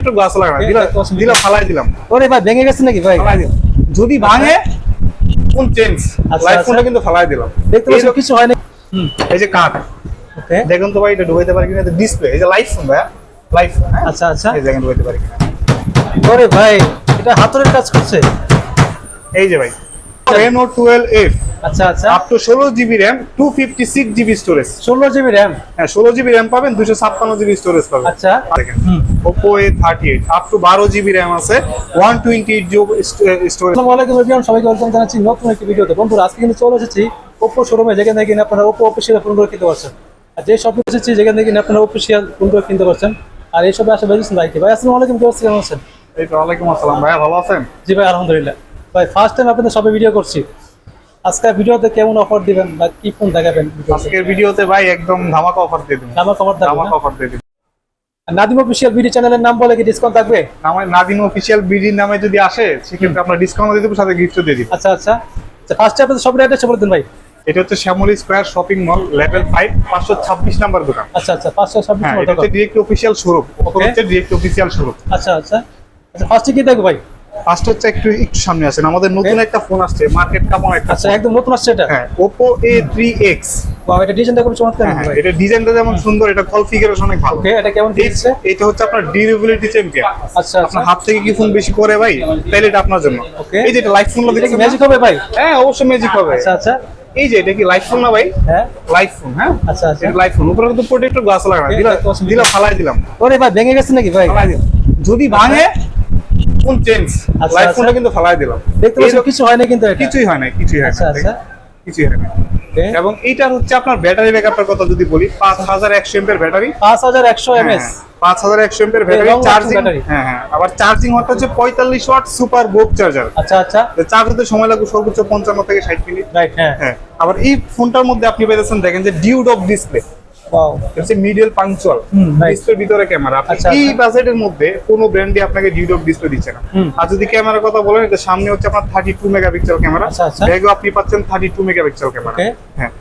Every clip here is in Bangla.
একটু গ্লাস লাগা Okay, দিলা ফালাই দিলাম। ওরে ভাই ভেঙে গেছে নাকি ভাই? ফালাই দিলাম। যদি ভাঙে ফোন চেঞ্জ আচ্ছা, লাইফ আচ্ছা। ফোনটা কিন্তু ফালাই দিলাম। দেখতে এই কিছু হয় না হুম এই যে কাঠ। ওকে। দেখুন তো ভাই এটা ঢুকাইতে পারি কিনা? ডিসপ্লে এই যে লাইফ ফোন ভাই লাইফ ফোন আচ্ছা আচ্ছা। এই দেখেন ঢুকাইতে পারি কিনা? ওরে ভাই এটা হাতুড়ের কাজ করছে। এই যে ভাই। Reno 12F আচ্ছা আচ্ছা। আপ টু ষোলো GB RAM two fifty six GB storage ষোলো জিবি র্যাম হ্যাঁ ষোলো জিবি র্যাম পাবেন দুশো ছাপ্পান্ন জিবি স্টোরেজ পাবেন। আচ্ছা। দেখেন Oppo A thirty eight up to বারো জিবি র্যাম আছে ওয়ান টোয়েন্টি এইট স্টোরেজ আসসালামু আলাইকুম এভরিওয়ান সবাইকে ওয়েলকাম জানাচ্ছি নতুন একটি ভিডিওতে। বন্ধুরা আজকে কিন্তু চলে এসেছি ওপো শোরুমে যেখান থেকে কিনা আপনারা ওপো অফিসিয়াল ফোন করে কিনতে পারছেন। আর যে শপে এসেছি যেখান থেকে কিনা আপনারা অফিসিয়াল ফোন করে কিনতে পারছেন। আর এই শপে আসা বেরিয়েছেন ভাইকে ভাই আসসালামু আলাইকুম কেমন আছেন? এই তো ওয়ালাইকুম আসসালাম। ভাইয়া ভালো আছেন? জি ভাই আলহামদুলিল্লাহ। ভাই ফার্স্ট টাইম আপনাদের সবে ভিডিও করছি। আজকে ভিডিওতে কেমন অফার দিবেন বা কি ফোন দেখাবেন আজকের ভিডিওতে ভাই একদম ধামাকা অফার দিয়ে দিন আমার খবর ধামাকা অফার দিয়ে দিন নাদিম অফিসিয়াল ভিডিও চ্যানেলের নাম বলে কি ডিসকাউন্ট থাকবে? আমার নাদিন অফিসিয়াল বিডির নামে যদি আসে সেক্ষেত্রে আমরা ডিসকাউন্ট দিয়ে দেবো সাথে গিফটও দিয়ে দিব। আচ্ছা আচ্ছা। আচ্ছা ফার্স্টে আপনাদের সব অ্যাড্রেস বলে দিন ভাই। এটা হচ্ছে Shyamoli square shopping mall level five পাঁচশো ছাব্বিশ নাম্বার দোকান। আচ্ছা আচ্ছা পাঁচশো ছাব্বিশ হ্যাঁ এটা হচ্ছে ডিরেক্ট অফিসিয়াল শোরুম. হচ্ছে ডিরেক্ট অফিসিয়াল শোরুম আচ্ছা আচ্ছা। আচ্ছা ফার্স্টে কি দেখব ভাই? ফার্স্ট হচ্ছে একটু একটু সামনে আসেন। আমাদের নতুন একটা ফোন আসছে মার্কেট কেমন একটা আচ্ছা একদম নতুন আসছে এটা? হ্যাঁ থ্রি এক্স বাহ এটা ডিজাইনটা খুব চমৎকার হ্যাঁ ভাই। এটা ডিজাইনটা যেমন সুন্দর এটা কনফিগারেশন অনেক ভালো। ওকে এটা কেমন দিচ্ছে? এটা হচ্ছে আপনার ডিউরেবিলিটি চ্যাম্পিয়ন আচ্ছা আপনার হাত থেকে কি ফোন বেশি করে ভাই? তাহলে এটা আপনার জন্য। Okay. এই যে এটা লাইফ ফোন দেখছেন? ম্যাজিক হবে ভাই? হ্যাঁ অবশ্যই ম্যাজিক হবে। আচ্ছা আচ্ছা। এই যে এটা কি লাইফ ফোন না ভাই? হ্যাঁ। লাইফ ফোন হ্যাঁ? আচ্ছা আচ্ছা। এটা লাইফ ফোন উপরে কিন্তু প্রোটেক্টর গ্লাস লাগানো। Okay, দিলা এটা তো অসুবিধা দিলা ফালাই দিলাম। ওরে ভাই ভেঙে গেছে নাকি ভাই? দিলাম। যদি ভাঙে ফোন চেঞ্জ আচ্ছা, আচ্ছা। ফোনটা কিন্তু ফালাই দিলাম। দেখতে পাচ্ছি এই- কিছু হয় না কিন্তু এটা। কিছুই হয় না কিছুই হয় আচ্ছা না আচ্ছা। কিছুই হয় না এবং এইটার হচ্ছে আপনার ব্যাটারি ব্যাকআপের কথা যদি বলি পাঁচ হাজার একশো ব্যাটারি পাঁচ হাজার একশো এমএস। পাঁচ হাজার একশো এমপের ব্যাটারি চার্জিং হ্যাঁ হ্যাঁ আবার চার্জিং হচ্ছে হচ্ছে পঁয়তাল্লিশ ওয়াট সুপার বোক চার্জার আচ্ছা আচ্ছা। চার্জ হতে সময় লাগবে সর্বোচ্চ পঞ্চান্ন থেকে ষাট মিনিট। রাইট হ্যাঁ। হ্যাঁ আবার এই ফোনটার মধ্যে আপনি পেয়েছেন দেখেন যে ডিউড অফ ডিসপ্লে ওয়াও পাঞ্চুয়াল ডিসপ্লের ভিতরে ক্যামেরা আপনি আচ্ছা, এই আচ্ছা। বাজেটের মধ্যে কোনো ব্র্যান্ডই আপনাকে ডিউড অফ ডিসপ্লে দিচ্ছে না। আর যদি ক্যামেরার কথা বলেন এটা সামনে হচ্ছে আপনার থার্টি টু মেগাপিক্সেল ক্যামেরা আচ্ছা, আচ্ছা। ব্যাগও আপনি পাচ্ছেন থার্টি টু মেগাপিক্সেল ক্যামেরা হ্যাঁ।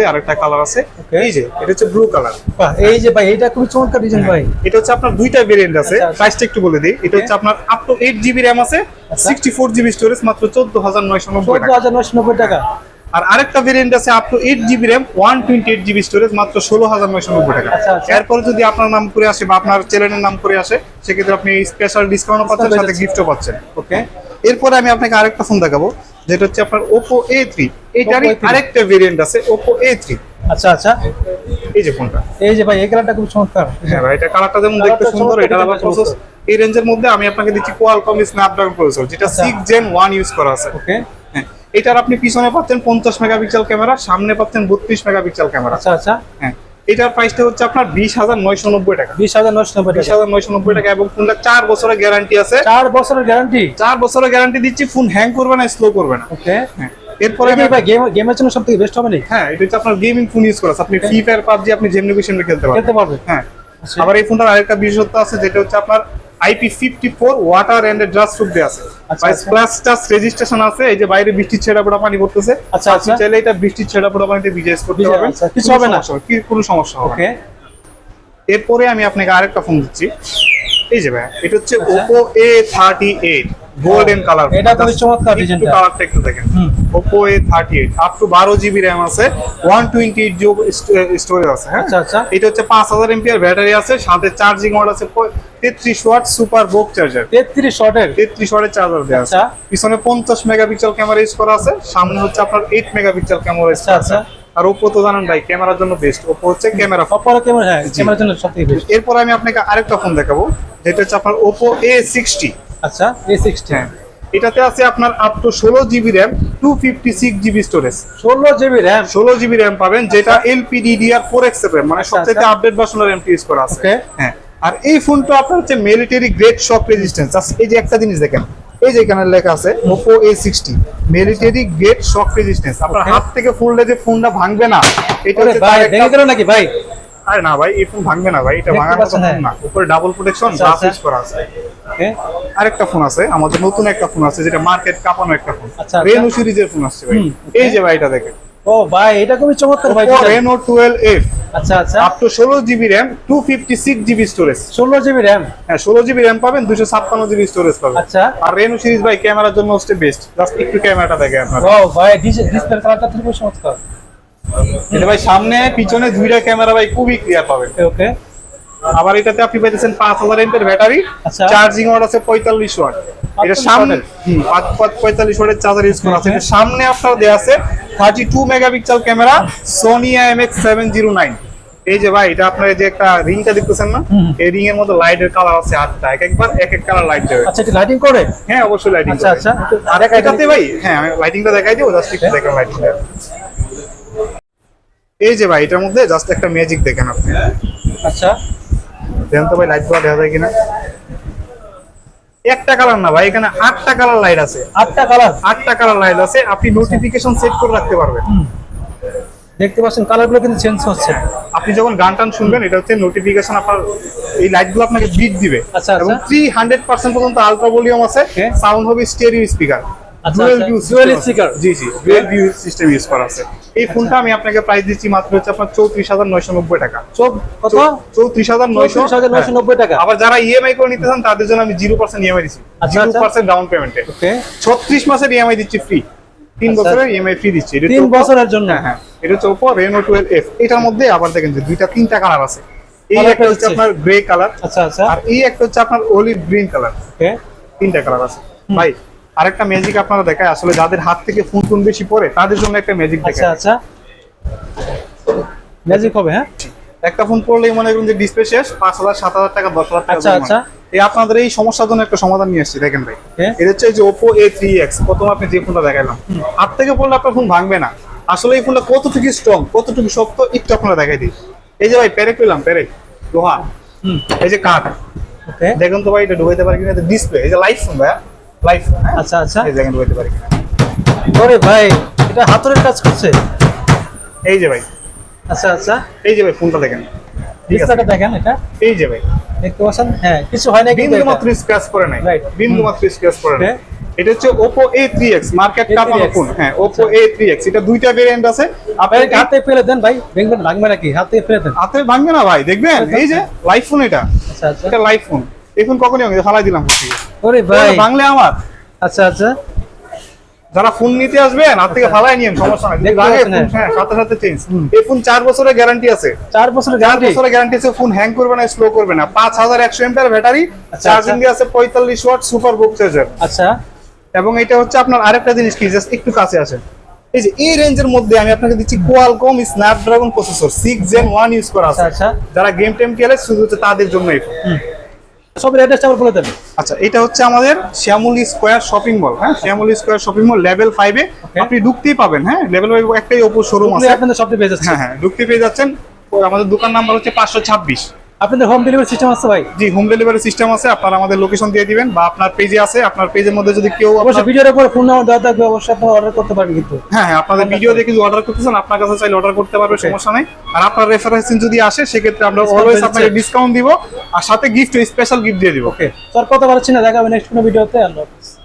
এই আরেকটা কালার আছে। এই যে এটা হচ্ছে ব্লু কালার এই যে ভাই এটা খুবই চমৎকার ডিজাইন ভাই। এটা হচ্ছে আপনার দুইটা ভেরিয়েন্ট আছে। আচ্ছা, আচ্ছা। প্রাইসটা একটু বলে দিই। এটা হচ্ছে আপনার আপ টু জিবি র্যাম আছে। আচ্ছা। সিক্সটি ফোর জিবি স্টোরেজ মাত্র চোদ্দ হাজার নয়শো নব্বই চোদ্দ টাকা হাজার নয়শো নব্বই টাকা। আর আরেকটা ভেরিয়েন্ট আছে up to eight GB RAM one twenty eight GB storage মাত্র ষোলো হাজার নয়শো নব্বই টাকা। আচ্ছা, আচ্ছা। এরপরে যদি আপনার নাম করে আসে বা আপনার চ্যানেলের নাম করে আসে সেক্ষেত্রে আপনি স্পেশাল ডিসকাউন্ট পাচ্ছেন সাথে গিফটও পাচ্ছেন। ওকে এরপরে আমি আপনাকে আরেকটা ফোন দেখাবো যেটা হচ্ছে আপনার ওপো এ থ্রি এইটারই Oppo A3 আরেকটা ভেরিয়েন্ট আছে ওপো এ থ্রি আচ্ছা আচ্ছা। এই যে ফোনটা এই যে ভাই এই কালারটা খুব চমৎকার। হ্যাঁ ভাই এটা কালারটা যেমন দেখতে সুন্দর এটা আবার প্রসেস এই রেঞ্জের মধ্যে আমি আপনাকে দিচ্ছি কোয়ালকম স্ন্যাপড্রাগন প্রসেসর যেটা। 6 জেন 1 ইউজ করা আছে। ওকে এটার আপনি পিছনে পাচ্ছেন 50 মেগাপিক্সেল ক্যামেরা সামনে পাচ্ছেন 32 মেগাপিক্সেল ক্যামেরা। আচ্ছা আচ্ছা। হ্যাঁ এটার প্রাইসটা হচ্ছে আপনার 20990 টাকা। বিশ হাজার নয়শো নব্বই টাকা। 20990 টাকা এবং ফোনটা 4 বছরের গ্যারান্টি আছে। চার বছরের গ্যারান্টি চার বছরের গ্যারান্টি দিচ্ছি ফোন হ্যাং করবে না স্লো করবে না। ওকে হ্যাঁ এরপরে গেম গেমের জন্য সব থেকে বেস্ট হবে না হ্যাঁ এটা হচ্ছে আপনার গেমিং ফোন ইউজ করা। আপনি ফ্রি ফায়ার পাবজি আপনি যেমনি খুশি এমনি খেলতে পারবেন। খেলতে হ্যাঁ আচ্ছা। আবার এই ফোনটার আরেকটা বিশেষত্ব আছে যেটা হচ্ছে আপনার IP fifty four water and ড্রাস proof দেওয়া আছে। প্লাস টাচ রেজিস্ট্রেশন আছে এই যে বাইরে বৃষ্টির ছেড়া পোড়া পানি পড়তেছে আচ্ছা, আচ্ছা। চাইলে এটা বৃষ্টির ছেড়া পোড়া পানিতে ভিজেস করতে পারবেন আচ্ছা, কিছু হবে না? কি কোনো সমস্যা হবে ওকে এরপরে আমি আপনাকে আরেকটা ফোন দিচ্ছি এই যে ভাই এটা হচ্ছে আচ্ছা। Oppo A38 গোল্ডেন কালার এটা খুবই চমৎকার ডিজাইনটা। কালারটা একটু দেখেন। Oppo A38 up to 12 GB RAM আছে 128 জিবি স্টোরেজ আছে হ্যাঁ আচ্ছা, আচ্ছা। এটা হচ্ছে 5000 এমপিআর ব্যাটারি আছে সাথে চার্জিং মোড আছে 33 ওয়াট সুপার বোক চার্জার। তেত্রিশ শর্টের 33 ওয়াটের চার্জার দেওয়া আছে। আচ্ছা। পিছনে 50 মেগাপিক্সেল ক্যামেরা ইউজ করা আছে সামনে হচ্ছে আপনার 8 মেগাপিক্সেল ক্যামেরা ইউজ আচ্ছা, আছে। আচ্ছা। আর Oppo তো জানেন ভাই ক্যামেরার জন্য বেস্ট Oppo হচ্ছে ক্যামেরা অপর ক্যামেরা হ্যাঁ ক্যামেরার জন্য সব থেকে বেস্ট এরপর আমি আপনাকে আরেকটা ফোন দেখাবো যেটা হচ্ছে আপনার Oppo A60 আচ্ছা এ সিক্সটি হ্যাঁ এটাতে আছে আপনার আপ টু ষোলো GB RAM two fifty six GB storage ষোলো জিবি র্যাম ষোলো জিবি র্যাম পাবেন যেটা এলপিডিডিআর ফোর এক্স র্যাম মানে সবচেয়ে। আপডেট ভার্সনের র্যাম ইউজ করা আছে. হ্যাঁ আর এই ফোনটা আপনার হচ্ছে মিলিটারি গ্রেড শক রেজিস্ট্যান্স এই যে একটা জিনিস দেখেন এই যে এখানে লেখা আছে Oppo A60 military grade shock resistance আপনার হাত থেকে ফুললে যে ফোনটা ভাঙবে না এটা হচ্ছে ভাই নাকি ভাই? আরে না ভাই এই ফোন ভাঙবে না ভাই এটা ভাঙার মতো ফোন হ্যাঁ। না। উপরে ডাবল প্রোটেকশন গ্লাস। ইউজ করা আছে। আরেকটা ফোন আছে আমাদের নতুন একটা ফোন আছে যেটা মার্কেট কাঁপানো একটা ফোন। রেনু সিরিজের ফোন আসছে ভাই। এই যে ভাই এটা দেখেন। ও ভাই এটা খুবই চমৎকার ভাই রেনো টুয়েলভ এফ আচ্ছা আচ্ছা। আপ টু ষোলো GB RAM two fifty six GB storage ষোলো জিবি র্যাম হ্যাঁ ষোলো জিবি র্যাম পাবেন দুশো ছাপ্পান্ন জিবি স্টোরেজ পাবেন। আচ্ছা। আর রেনো সিরিজ ভাই ক্যামেরার জন্য হচ্ছে বেস্ট জাস্ট একটু ক্যামেরাটা দেখে আপনারা। ও ভাই ডিসপ্লে কালারটা খুবই চমৎকার। এটা ভাই সামনে পিছনে দুইটা ক্যামেরা ভাই খুবই ক্লিয়ার পাবেন। ওকে আবার এটাতে আপনি পাইতেছেন পাঁচ হাজার এমপের ব্যাটারি আচ্ছা। চার্জিং ওয়াট আছে পঁয়তাল্লিশ ওয়াট এটা সামনে পঁয়তাল্লিশ ওয়াটের চার্জার ইউজ করা আছে. এটা সামনে আপনার দেওয়া আছে thirty two megapixel camera Sony MX seven zero nine এই যে ভাই এটা আপনার যে একটা রিংটা দেখতেছেন না? এই রিং এর মধ্যে লাইটের কালার আছে আটটা। এক একবার এক এক কালার লাইট দেবে। আচ্ছা এটা লাইটিং করে? হ্যাঁ অবশ্যই লাইটিং আচ্ছা আচ্ছা। আর এটাতে ভাই হ্যাঁ আমি লাইটিংটা দেখাই দিও জাস্ট একটু দেখেন লাইটিংটা এই যে ভাই এটার মধ্যে জাস্ট একটা ম্যাজিক দেখেন আপনি। আচ্ছা। দেখেন তো ভাই লাইটগুলো দেখা যায় কিনা? একটা কালার না ভাই এখানে আটটা কালার লাইট আছে। আটটা কালার আটটা কালার লাইট আছে আপনি নোটিফিকেশন সেট করে রাখতে পারবেন। দেখতে পাচ্ছেন কালারগুলো কিন্তু চেঞ্জ হচ্ছে। আপনি যখন গান টান শুনবেন এটা হচ্ছে নোটিফিকেশন আপনার এই লাইটগুলো আপনাকে বিট দিবে। আচ্ছা, এবং। থ্রি হান্ড্রেড পার্সেন্ট পর্যন্ত আলট্রা ভলিউম আছে. সাউন্ড হবে স্টেরিও স্পিকার আচ্ছা, আচ্ছা, সিস্টেম ইউজ করা আছে। এই ফোনটা আমি আপনাকে প্রাইস দিচ্ছি মাত্র হচ্ছে আপনার চৌত্রিশ হাজার নয়শো নব্বই টাকা। কত? চৌত্রিশ হাজার নয়শো। নয়শো নব্বই টাকা। আবার যারা ইএমআই করে নিতে চান তাদের জন্য আমি জিরো পার্সেন্ট ইএমআই দিচ্ছি। আচ্ছা, জিরো আচ্ছা। পার্সেন্ট ডাউন পেমেন্টে ছত্রিশ মাসের ইএমআই দিচ্ছি ফ্রি তিন আচ্ছা। বছরের ইএমআই ফ্রি দিচ্ছি। তিন বছরের জন্য? হ্যাঁ হ্যাঁ। এটা হচ্ছে ওপো রেনো টুয়েলভ এফ এটার মধ্যে আবার দেখেন যে দুইটা তিনটা কালার আছে। এই একটা হচ্ছে? আপনার গ্রে কালার আচ্ছা আচ্ছা। আর এই একটা হচ্ছে আপনার অলিভ গ্রিন কালার তিনটা কালার আছে। ভাই আরেকটা ম্যাজিক আপনারা দেখায় আসলে যাদের হাত থেকে ফোন ফোন বেশি পড়ে তাদের জন্য একটা ম্যাজিক আচ্ছা দেখায়। আচ্ছা। ম্যাজিক হবে হ্যাঁ? একটা ফোন পড়লেই মনে করুন যে ডিসপ্লে শেষ পাঁচ হাজার সাত হাজার টাকা দশ হাজার টাকা আচ্ছা, আচ্ছা। এই আপনাদের এই সমস্যার জন্য একটা সমাধান নিয়ে আসছি দেখেন ভাই. এটা হচ্ছে এই যে ওপো এ থ্রি এক্স প্রথম আপনি যে ফোনটা দেখাইলাম। হাত থেকে পড়লে আপনার ফোন ভাঙবে না। আসলে এই ফোনটা কতটুকু স্ট্রং কতটুকু শক্ত একটু আপনারা দেখাই দিই এই যে ভাই প্যারেক পেলাম প্যারেক লোহা। এই যে কাঠ। দেখুন তো ভাই এটা ঢুকাইতে পারি কিনা ডিসপ্লে এই যে লাইফ ফোন ভাই লাইফ হ্যাঁ? আচ্ছা আচ্ছা। এই দেখেন ঢুকাইতে পারি। ওরে ভাই এটা হাতুড়ের কাজ করছে? এই যে ভাই। আচ্ছা আচ্ছা। এই যে ভাই ফোনটা দেখেন। ঠিক ডিসপ্লেটা দেখেন এটা? এই যে ভাই। দেখতে পাচ্ছেন? হ্যাঁ কিছু হয় না কিন্তু। মাত্র স্ক্র্যাচ করে নাই। Right. বিন্দু মাত্র স্ক্র্যাচ করে নাই। এটা হচ্ছে Oppo A3x মার্কেট A3X কাপানো ফোন হ্যাঁ Oppo A3x এটা দুইটা ভেরিয়েন্ট আছে। আপনি হাতে ফেলে দেন ভাই। দেখবেন লাগবে নাকি? হাতে ফেলে দেন। হাতে ভাঙবে না ভাই দেখবেন? এই যে লাইভ ফোন এটা। আচ্ছা আচ্ছা। এটা লাইভ ফোন এই ফোন কখনই ভাঙবে ফালাই দিলাম। করছি ওরে ভাই। ভাঙলে আমার। আচ্ছা আচ্ছা। যারা ফোন নিতে আসবেন হাত থেকে ফালাই নিয়েন সমস্যা নাই। হ্যাঁ সাথে সাথে চেঞ্জ। এই ফোন চার বছরের গ্যারান্টি আছে। চার বছরের চার গ্যারান্টি বছরের গ্যারান্টি আছে ফোন হ্যাং করবে না স্লো করবে না। পাঁচ হাজার একশো এমপিআর ব্যাটারি আচ্ছা, চার্জিং আচ্ছা। দিয়ে আছে পঁয়তাল্লিশ ওয়াট সুপার বুক চার্জার আচ্ছা। এবং এটা হচ্ছে আপনার আরেকটা জিনিস কি জাস্ট একটু কাছে আসেন। এই যে এই রেঞ্জের মধ্যে আমি আপনাকে দিচ্ছি Qualcomm Snapdragon processor six gen one use করা আছে। আচ্ছা, আচ্ছা। যারা গেম টেম খেলে শুধু হচ্ছে তাদের জন্য এই ফোন সব অ্যাড্রেসটা আবার বলে দেন। আচ্ছা এটা হচ্ছে আমাদের শ্যামলী স্কোয়ার শপিং মল হ্যাঁ? Shyamoli square shopping mall level ফাইভে এ। আপনি ঢুকতেই পাবেন হ্যাঁ? লেভেল ফাইভ একটাই ওপো শোরুম আছে। আপনাদের সবটি পেয়ে যাচ্ছেন হ্যাঁ হ্যাঁ ঢুকতে পেয়ে যাচ্ছেন। আমাদের দোকান নাম্বার হচ্ছে পাঁচশো ছাব্বিশ। আপনাদের হোম ডেলিভারি সিস্টেম আছে ভাই? জি হোম ডেলিভারি সিস্টেম আছে আপনারা আমাদের লোকেশন দিয়ে দিবেন বা আপনার পেজে আছে আপনার পেজের মধ্যে যদি কেউ অবশ্যই ভিডিওর উপর ফোন নাম্বার দেওয়া থাকবে অবশ্যই আপনারা অর্ডার করতে পারবেন কিন্তু। হ্যাঁ হ্যাঁ আপনাদের ভিডিও দেখে যদি অর্ডার করতে চান আপনার কাছে চাইলে অর্ডার করতে পারবে সমস্যা নাই। আর আপনার রেফারেন্স যদি আসে সেক্ষেত্রে আমরা অলওয়েজ আপনাকে ডিসকাউন্ট দিব আর সাথে গিফট স্পেশাল গিফট দিয়ে দিব ওকে স্যার কথা পারছি না দেখাবেন নেক্সট কোনো ভিডিওতে আল্লাহ হাফেজ।